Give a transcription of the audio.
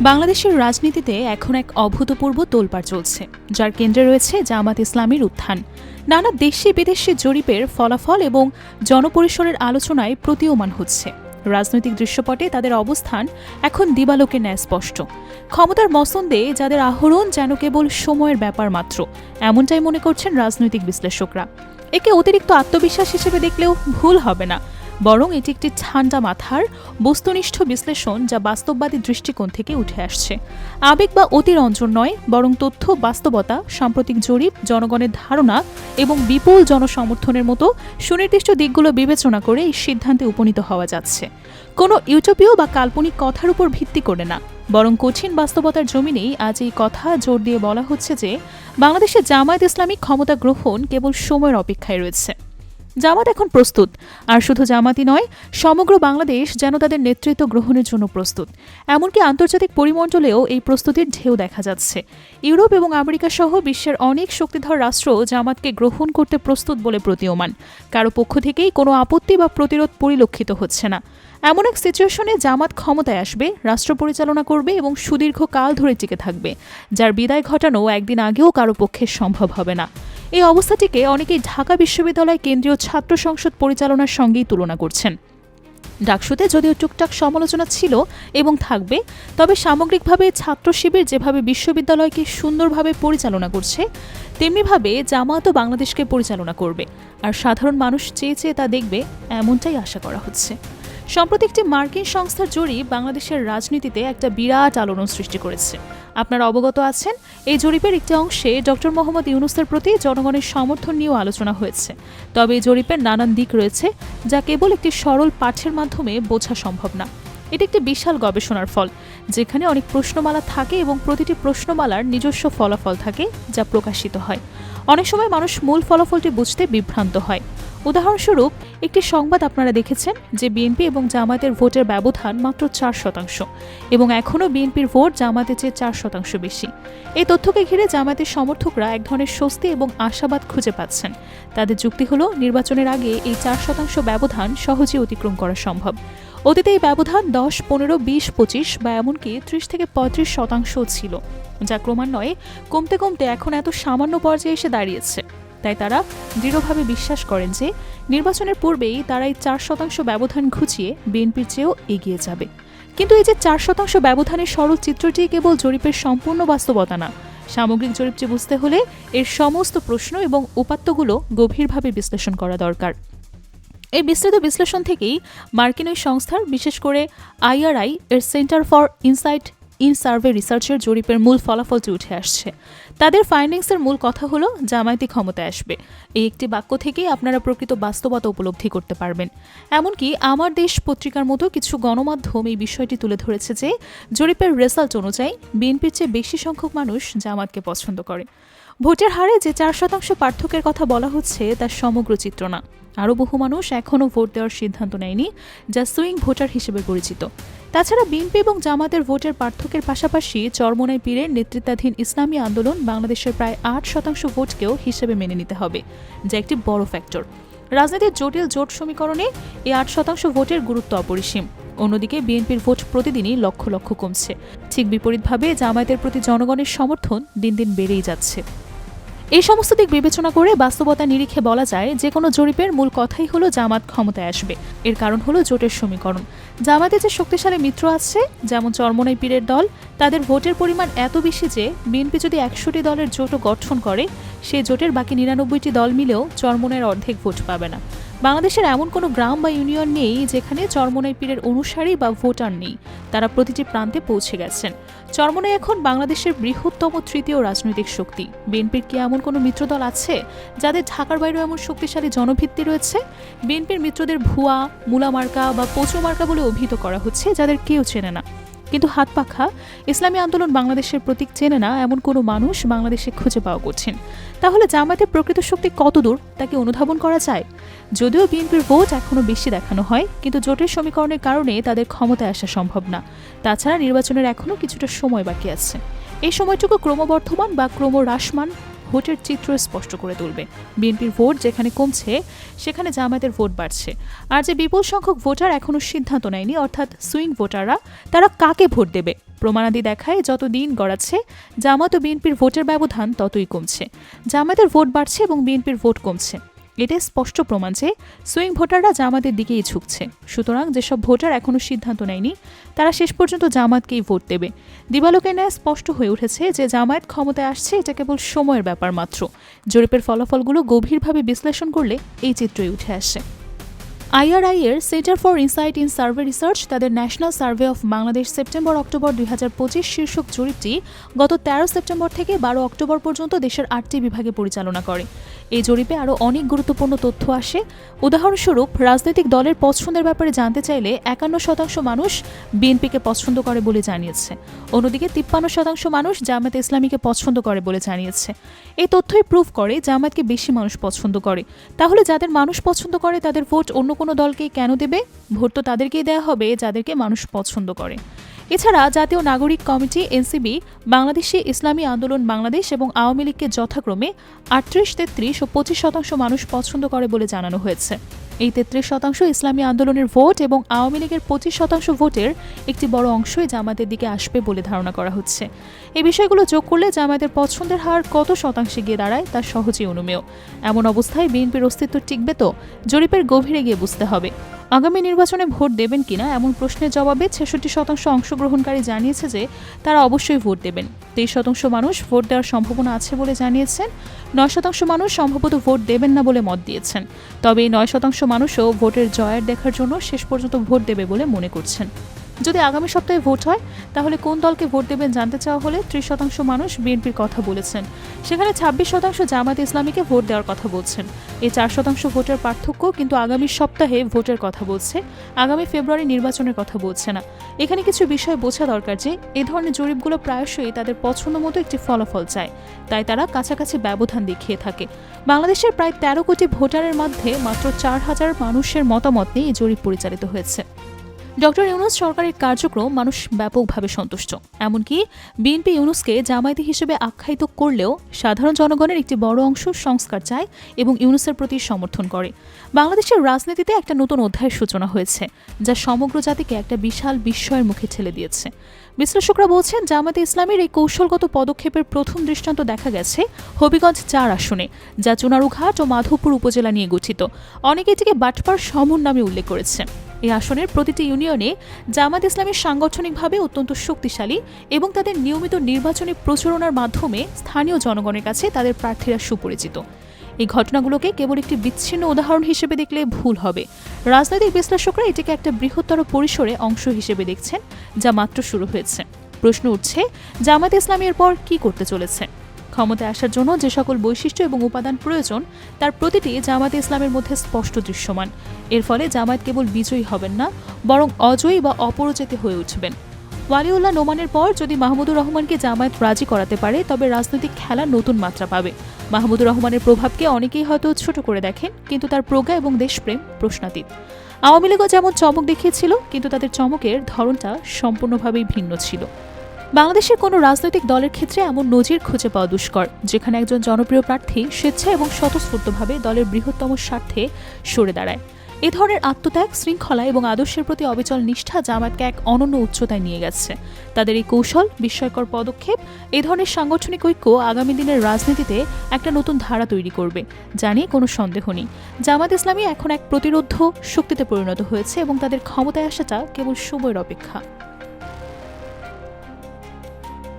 বাংলাদেশের রাজনীতিতে এখন এক অভূতপূর্ব তোলপাড় চলছে, যার কেন্দ্রে রয়েছে জামাত ইসলামীর উত্থান। নানা দেশি বিদেশি জরিপের ফলাফল এবং জনপরিসরের আলোচনায় প্রতীয়মান হচ্ছে। রাজনৈতিক দৃশ্যপটে তাদের অবস্থান এখন দিবালোকে ন্যায় স্পষ্ট ক্ষমতার মসন্দে যাদের আহরণ যেন কেবল সময়ের ব্যাপার মাত্র, এমনটাই মনে করছেন রাজনৈতিক বিশ্লেষকরা। একে অতিরিক্ত আত্মবিশ্বাস হিসেবে দেখলেও ভুল হবে না। বরং এটি একটি ঠান্ডা মাথার বস্তুনিষ্ঠ বিশ্লেষণ যা বাস্তববাদী দৃষ্টিকোণ থেকে উঠে আসছে। আবেগ বা অতিরঞ্জন নয়, বরং তথ্য, বাস্তবতা, সাম্প্রতিক জরিপ, জনগণের ধারণা এবং বিপুল জনসমর্থনের মতো সুনির্দিষ্ট দিকগুলো বিবেচনা করে এই সিদ্ধান্তে উপনীত হওয়া যাচ্ছে। কোনো ইউটোপীয় বা কাল্পনিক কথার উপর ভিত্তি করে না, বরং কঠিন বাস্তবতার জমিনেই আজ এই কথা জোর দিয়ে বলা হচ্ছে যে, বাংলাদেশে জামায়াত ইসলামিক ক্ষমতা গ্রহণ কেবল সময়ের অপেক্ষায় রয়েছে। জামাত এখন প্রস্তুত। আর শুধু জামাতই নয়, সমগ্র বাংলাদেশ যেন তাদের নেতৃত্ব গ্রহণের জন্য প্রস্তুত। এমনকি আন্তর্জাতিক পরিমণ্ডলেও এই প্রস্তুতির ঢেউ দেখা যাচ্ছে। ইউরোপ এবং আমেরিকা সহ বিশ্বের অনেক শক্তিধর রাষ্ট্র জামাতকে গ্রহণ করতে প্রস্তুত বলে প্রতীয়মান। কারও পক্ষ থেকেই কোনো আপত্তি বা প্রতিরোধ পরিলক্ষিত হচ্ছে না। এমন এক সিচুয়েশনে জামাত ক্ষমতায় আসবে, রাষ্ট্র পরিচালনা করবে এবং সুদীর্ঘ কাল ধরে টিকে থাকবে, যার বিদায় ঘটানো একদিন আগেও কারও পক্ষে সম্ভব হবে না। এই অবস্থাটিকে অনেকেই ঢাকা বিশ্ববিদ্যালয় কেন্দ্রীয় ছাত্র সংসদ পরিচালনার সঙ্গেই তুলনা করছেন। ডাকসুতে যদিও টুকটাক সমালোচনা ছিল এবং থাকবে, তবে সামগ্রিকভাবে ছাত্র শিবির যেভাবে বিশ্ববিদ্যালয়কে সুন্দরভাবে পরিচালনা করছে, তেমনিভাবে জামাতও বাংলাদেশকে পরিচালনা করবে। আর সাধারণ মানুষ চেয়ে চেয়ে তা দেখবে, এমনটাই আশা করা হচ্ছে। সম্প্রতি একটি মার্কিন সংস্থার জরিপ বাংলাদেশের রাজনীতিতে একটা বিরাট আলোড়ন সৃষ্টি করেছে। আপনারা অবগত আছেন, এই জরিপের একটি অংশে ডক্টর মোহাম্মদ ইউনুসের প্রতি জনগণের সমর্থন নিয়েও আলোচনা হয়েছে। তবে এই জরিপের নানান দিক রয়েছে, যা কেবল একটি সরল পাঠের মাধ্যমে বোঝা সম্ভব না। এটি একটি বিশাল গবেষণার ফল, যেখানে অনেক প্রশ্নমালা থাকে এবং প্রতিটি প্রশ্নমালার নিজস্ব ফলাফল থাকে, যা প্রকাশিত হয়। অনেক সময় মানুষ মূল ফলাফলটি বুঝতে বিভ্রান্ত হয়। উদাহরণস্বরূপ, একটি সংবাদ আপনারা দেখেছেন যে বিএনপি এবং জামায়াতের ভোটের ব্যবধান মাত্র চার শতাংশ এবং এখনও বিএনপির ভোট জামায়াতের চেয়ে চার শতাংশ বেশি। এই তথ্যকে ঘিরে জামায়াতের সমর্থকরা এক ধরনের স্বস্তি এবং আশাবাদ খুঁজে পাচ্ছেন। তাদের যুক্তি হল, নির্বাচনের আগে এই চার শতাংশ ব্যবধান সহজেই অতিক্রম করা সম্ভব। অতীতে এই ব্যবধান দশ, পনেরো, বিশ, পঁচিশ বা এমনকি ত্রিশ থেকে পঁয়ত্রিশ শতাংশও ছিল, যা ক্রমান্বয়ে কমতে কমতে এখন এত সামান্য পর্যায়ে এসে দাঁড়িয়েছে। তাই তারা দৃঢ়ভাবে বিশ্বাস করেন যে নির্বাচনের পূর্বেই তারা এই চার শতাংশ ব্যবধান ঘুচিয়ে বিএনপির চেয়েও এগিয়ে যাবে। কিন্তু এই যে চার শতাংশ ব্যবধানের সরল চিত্রটি কেবল জরিপের সম্পূর্ণ বাস্তবতা না, সামগ্রিক জরিপটি বুঝতে হলে এর সমস্ত প্রশ্ন এবং উপাত্তগুলো গভীরভাবে বিশ্লেষণ করা দরকার। এই বিস্তৃত বিশ্লেষণ থেকেই মার্কিন ওই সংস্থার, বিশেষ করে আইআরআই, এর centre for insight in survey রিসার্চের জরিপের মূল ফলাফল ফলাফলটি উঠে আসছে। তাদের ফাইন্ডিংসের মূল কথা হলো, জামায়াতি ক্ষমতায় আসবে। এই একটি বাক্য থেকেই আপনারা প্রকৃত বাস্তবতা উপলব্ধি করতে পারবেন। এমনকি আমার দেশ পত্রিকার মতো কিছু গণমাধ্যম এই বিষয়টি তুলে ধরেছে যে, জরিপের রেজাল্ট অনুযায়ী বিএনপির চেয়ে বেশি সংখ্যক মানুষ জামাতকে পছন্দ করে। ভোটের হারে যে চার শতাংশ পার্থক্যের কথা বলা হচ্ছে তার সমগ্র চিত্র না আরও বহু মানুষ এখনও ভোট দেওয়ার সিদ্ধান্ত নেয়নি, যা সুইং ভোটার হিসেবে পরিচিত। তাছাড়া বিএনপি এবং জামাতের ভোটের পার্থক্যের পাশাপাশি চরমনাই পীরের নেতৃত্বাধীন ইসলামী আন্দোলন বাংলাদেশের প্রায় আট শতাংশ ভোটকেও হিসেবে মেনে নিতে হবে, যা একটি বড় ফ্যাক্টর। রাজনীতির জটিল জোট সমীকরণে এই আট শতাংশ ভোটের গুরুত্ব অপরিসীম। অন্যদিকে বিএনপির ভোট প্রতিদিনই লক্ষ লক্ষ কমছে। ঠিক বিপরীতভাবে জামায়াতের প্রতি জনগণের সমর্থন দিন দিন বেড়েই যাচ্ছে। এই সমস্ত দিক বিবেচনা করে বাস্তবতা নিরিখে বলা যায়, যে কোনো জরিপের মূল কথাই হলো জামাত ক্ষমতায় আসবে। এর কারণ হলো জোটের সমীকরণ। জামাতে যে শক্তিশালী মিত্র আছে, যেমন চরমনাই পীরের দল, তাদের ভোটের পরিমাণ এত বেশি যে, বিএনপি যদি একশোটি দলের জোটও গঠন করে, সে জোটের বাকি নিরানব্বইটি দল মিলেও চরমনের অর্ধেক ভোট পাবে না। বাংলাদেশের এমন কোনো গ্রাম বা ইউনিয়ন নেই যেখানে চরমনাই পীরের অনুসারী বা ভোটার নেই। তারা প্রতিটি প্রান্তে পৌঁছে গেছেন। চরমনাই এখন বাংলাদেশের বৃহত্তম তৃতীয় রাজনৈতিক শক্তি। বিএনপির কি এমন কোনো মিত্রদল আছে যাদের ঢাকার বাইরেও এমন শক্তিশালী জনভিত্তি রয়েছে? বিএনপির মিত্রদের ভুয়া মুলামার্কা বা মার্কা বলে অভিহিত করা হচ্ছে, যাদের কেউ চেনে না। কিন্তু হাত পাখা, ইসলামী আন্দোলন বাংলাদেশের প্রতীক চেনে না এমন কোনো মানুষ বাংলাদেশে খুঁজে পাওয়া কঠিন। তাহলে জামায়াতের প্রকৃত শক্তি কতদূর? তাকে অনুধাবন করা যায়? যদিও বিএনপির ভোট এখনও বেশি দেখানো হয়, কিন্তু জোটের সমীকরণের কারণে তাদের ক্ষমতায় আসা সম্ভব না। তাছাড়া নির্বাচনের এখনও কিছুটা সময় বাকি আছে। এই সময়টুকু ক্রমবর্ধমান বা ক্রমহ্রাসমান ভোটের চিত্র স্পষ্ট করে তুলবে। বিএনপির ভোট যেখানে কমছে, সেখানে জামায়াতের ভোট বাড়ছে। আর যে বিপুল সংখ্যক ভোটার এখনও সিদ্ধান্ত নেয়নি, অর্থাৎ সুইং ভোটাররা, তারা কাকে ভোট দেবে? প্রমাণাদি দেখায় যত দিন গড়াচ্ছে জামাত ও বিএনপির ভোটের ব্যবধান ততই কমছে। জামায়াতের ভোট বাড়ছে এবং বিএনপির ভোট কমছে। এটাই স্পষ্ট প্রমাণ যে সুইং ভোটাররা জামাতের দিকেই ঝুঁকছে। সুতরাং যেসব ভোটার এখনও সিদ্ধান্ত নেয়নি, তারা শেষ পর্যন্ত জামাতকেই ভোট দেবে। দিবালোকের ন্যায় স্পষ্ট হয়ে উঠেছে যে জামায়াত ক্ষমতায় আসছে, এটা কেবল সময়ের ব্যাপার মাত্র। জরিপের ফলাফলগুলো গভীরভাবে বিশ্লেষণ করলে এই চিত্রই উঠে আসে। আইআরআই এর centre for insight in survey research, তাদের national survey of Bangladesh September October দু হাজার পঁচিশ শীর্ষক জরিপটি গত তেরো সেপ্টেম্বর থেকে বারো অক্টোবর পর্যন্ত দেশের আটটি বিভাগে পরিচালনা করে। এই জরিপে আরও অনেক গুরুত্বপূর্ণ তথ্য আসে। উদাহরণস্বরূপ, রাজনৈতিক দলের পছন্দের ব্যাপারে জানতে চাইলে একান্ন শতাংশ মানুষ বিএনপিকে পছন্দ করে বলে জানিয়েছে। অন্যদিকে, তিপ্পান্ন শতাংশ মানুষ জামায়াত ইসলামীকে পছন্দ করে বলে জানিয়েছে। এই তথ্যই প্রুফ করে জামায়াতকে বেশি মানুষ পছন্দ করে। তাহলে যাদের মানুষ পছন্দ করে, তাদের ভোট অন্য কোনো দলকে কেন দেবে? ভোট তো তাদেরকেই দেওয়া হবে, যাদেরকে মানুষ পছন্দ করে। এছাড়া জাতীয় নাগরিক কমিটি এনসিবি বাংলাদেশে ইসলামী আন্দোলন বাংলাদেশ এবং আওয়ামী লীগকে যথাক্রমে আটত্রিশ তেত্রিশ ও পঁচিশ শতাংশ মানুষ পছন্দ করে বলে জানানো হয়েছে। এই তেত্রিশ শতাংশ ইসলামী আন্দোলনের ভোট এবং আওয়ামী লীগের পঁচিশ শতাংশ ভোটের একটি বড় অংশই জামাতের দিকে আসবে বলে ধারণা করা হচ্ছে। এই বিষয়গুলো যোগ করলে জামায়াতের পছন্দের হার কত শতাংশে গিয়ে দাঁড়ায় তা সহজেই অনুমেয়। এমন অবস্থায় বিএনপির অস্তিত্ব টিকবে তো? জরিপের গভীরে গিয়ে বুঝতে হবে। আগামী নির্বাচনে ভোট দেবেন কিনা এমন প্রশ্নের জবাবে ছেষট্টি শতাংশ অংশগ্রহণকারী জানিয়েছে যে তারা অবশ্যই ভোট দেবেন। তেইশ শতাংশ মানুষ ভোট দেওয়ার সম্ভাবনা আছে বলে জানিয়েছেন। নয় শতাংশ মানুষ সম্ভবত ভোট দেবেন না বলে মত দিয়েছেন। তবে এই নয় শতাংশ মানুষও ভোটের জয়ের দেখার জন্য শেষ পর্যন্ত ভোট দেবে বলে মনে করছেন। যদি আগামী সপ্তাহে ভোট হয়, তাহলে কোন দলকে ভোট দেবেন জানতে চাওয়া হলে ত্রিশ শতাংশ মানুষ বিএনপির কথা বলেছেন। সেখানে ছাব্বিশ শতাংশ জামাত ইসলামীকে ভোট দেওয়ার কথা বলছেন। এই চার শতাংশ ভোটের পার্থক্য কিন্তু আগামী সপ্তাহে ভোটের কথা বলছে। আগামী ফেব্রুয়ারি নির্বাচনের কথা বলছে না। এখানে কিছু বিষয় বোঝা দরকার যে, এ ধরনের জরিপগুলো প্রায়শই তাদের পছন্দ মতো একটি ফলাফল চায়। তাই তারা কাছাকাছি ব্যবধান দেখিয়ে থাকে। বাংলাদেশের প্রায় তেরো কোটি ভোটারের মধ্যে মাত্র চার হাজার মানুষের মতামত নিয়ে এই জরিপ পরিচালিত হয়েছে। ডক্টর ইউনুস সরকারের কার্যক্রম মানুষ ব্যাপকভাবে সন্তুষ্ট। এমনকি বিএনপি ইউনুসকে জামায়াতি হিসেবে আখ্যায়িত করলেও সাধারণ জনগণের একটি বড় অংশ সংস্কার চায় এবং ইউনুসের প্রতি সমর্থন করে। বাংলাদেশের রাজনীতিতে একটা নতুন অধ্যায়ের সূচনা হয়েছে, যা সমগ্র জাতিকে একটা বিশাল বিস্ময়ের মুখে ঠেলে দিয়েছে। বিশ্লেষকরা বলছেন জামাতে ইসলামের এই কৌশলগত পদক্ষেপের প্রথম দৃষ্টান্ত দেখা গেছে হবিগঞ্জ চার আসনে, যা চুনারুঘাট ও মাধবপুর উপজেলা নিয়ে গঠিত। অনেকে এটিকে বাটপার সমন নামে উল্লেখ করেছে। এই আসনের প্রতিটি ইউনিয়নে জামাত ইসলামী সাংগঠনিকভাবে অত্যন্ত শক্তিশালী এবং তাদের নিয়মিত নির্বাচনী প্রচারণার মাধ্যমে স্থানীয় জনগণের কাছে তাদের প্রার্থীরা সুপরিচিত। এই ঘটনাগুলোকে কেবল একটি বিচ্ছিন্ন উদাহরণ হিসেবে দেখলে ভুল হবে। রাজনৈতিক বিশ্লেষকরা এটিকে একটা বৃহত্তর পরিসরে অংশ হিসেবে দেখছেন, যা মাত্র শুরু হয়েছে। প্রশ্ন উঠছে, জামাত ইসলামী এরপর কি করতে চলেছে? ক্ষমতায় আসার জন্য যে সকল বৈশিষ্ট্য এবং উপাদান প্রয়োজন, তার প্রতিটি জামাতে ইসলামের মধ্যে স্পষ্ট দৃশ্যমান। এর ফলে জামায়াত কেবল বিজয়ী হবেন না, বরং অজয়ী বা অপরাজিত হয়ে উঠবেন। ওয়ালিউল্লাহ নোমানের পর যদি মাহমুদুর রহমানকে জামায়াত রাজি করাতে পারে, তবে রাজনৈতিক খেলা নতুন মাত্রা পাবে। মাহমুদুর রহমানের প্রভাবকে অনেকেই হয়তো ছোট করে দেখেন, কিন্তু তার প্রজ্ঞা এবং দেশপ্রেম প্রশ্নাতীত। আওয়ামী লীগও যেমন চমক দেখিয়েছিল, কিন্তু তাদের চমকের ধরনটা সম্পূর্ণভাবেই ভিন্ন ছিল। বাংলাদেশের কোনো রাজনৈতিক দলের ক্ষেত্রে এমন নজির খুঁজে পাওয়া দুষ্কর, যেখানে একজন জনপ্রিয় প্রার্থী স্বেচ্ছা এবং স্বতঃস্ফূর্তভাবে দলের বৃহত্তম স্বার্থে সরে দাঁড়ায়। এ ধরনের আত্মত্যাগ, শৃঙ্খলা এবং আদর্শের প্রতি অবিচল নিষ্ঠা জামাতকে এক অনন্য উচ্চতায় নিয়ে গেছে। তাদের এই কৌশল, বিস্ময়কর পদক্ষেপ, এ ধরনের সাংগঠনিক ঐক্য আগামী দিনের রাজনীতিতে একটা নতুন ধারা তৈরি করবে জানি কোনো সন্দেহ নেই। জামাত ইসলামী এখন এক প্রতিরোধ শক্তিতে পরিণত হয়েছে এবং তাদের ক্ষমতায় আসাটা কেবল সময়ের অপেক্ষা।